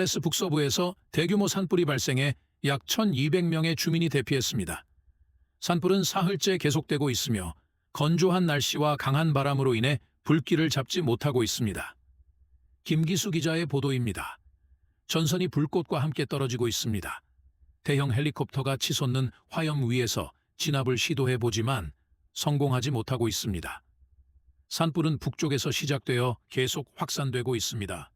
레스 북서부에서 대규모 산불이 발생해 약 1,200명의 주민이 대피했습니다. 산불은 사흘째 계속되고 있으며 건조한 날씨와 강한 바람으로 인해 불길을 잡지 못하고 있습니다. 김기수 기자의 보도입니다. 전선이 불꽃과 함께 떨어지고 있습니다. 대형 헬리콥터가 치솟는 화염 위에서 진압을 시도해 보지만 성공하지 못하고 있습니다. 산불은 북쪽에서 시작되어 계속 확산되고 있습니다.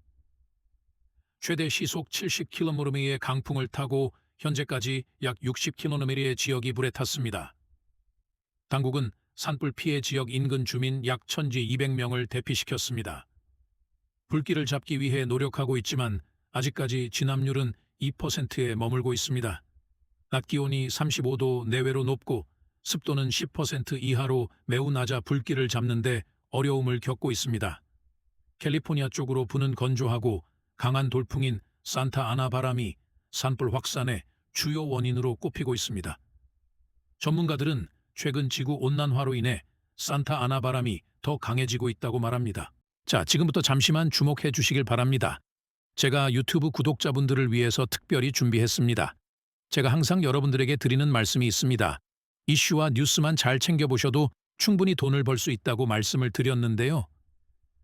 최대 시속 70km의 강풍을 타고 현재까지 약 60km의 지역이 불에 탔습니다. 당국은 산불 피해 지역 인근 주민 약 1,200명을 대피시켰습니다. 불길을 잡기 위해 노력하고 있지만 아직까지 진압률은 2%에 머물고 있습니다. 낮 기온이 35도 내외로 높고 습도는 10% 이하로 매우 낮아 불길을 잡는데 어려움을 겪고 있습니다. 캘리포니아 쪽으로 부는 건조하고 강한 돌풍인 산타 아나 바람이 산불 확산의 주요 원인으로 꼽히고 있습니다. 전문가들은 최근 지구 온난화로 인해 산타 아나 바람이 더 강해지고 있다고 말합니다. 자, 지금부터 잠시만 주목해 주시길 바랍니다. 제가 유튜브 구독자분들을 위해서 특별히 준비했습니다. 제가 항상 여러분들에게 드리는 말씀이 있습니다. 이슈와 뉴스만 잘 챙겨보셔도 충분히 돈을 벌 수 있다고 말씀을 드렸는데요.